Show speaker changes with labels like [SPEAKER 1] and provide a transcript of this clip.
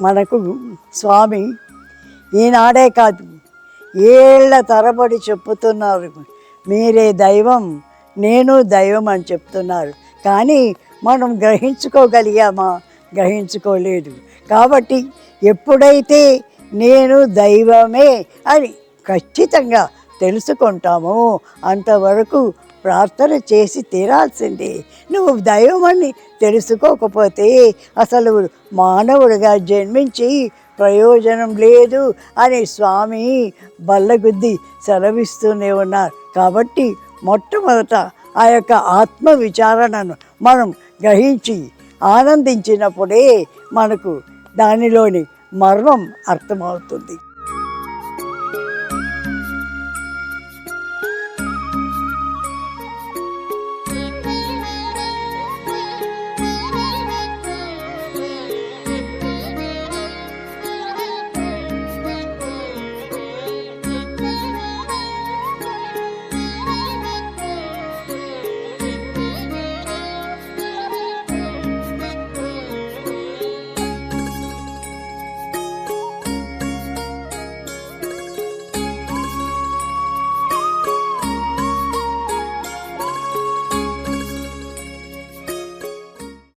[SPEAKER 1] మనకు స్వామి ఈనాడే కాదు ఏళ్ళ తరబడి చెప్పుతున్నారు. మీరే దైవం నేను దైవం అని చెప్తున్నారు. కానీ మనం గ్రహించుకోగలిగామా? గ్రహించుకోలేదు. కాబట్టి ఎప్పుడైతే నేను దైవమే అని ఖచ్చితంగా తెలుసుకుంటామో అంతవరకు ప్రార్థన చేసి తీరాల్సిందే. నువ్వు దైవమని తెలుసుకోకపోతే అసలు మానవుడిగా జన్మించి ప్రయోజనం లేదు అని స్వామి బల్లగుద్ది సెలవిస్తూనే ఉన్నారు. కాబట్టి మొట్టమొదట ఆ యొక్క ఆత్మ విచారణను మనం గ్రహించి ఆనందించినప్పుడే మనకు దానిలోని మర్మం అర్థమవుతుంది.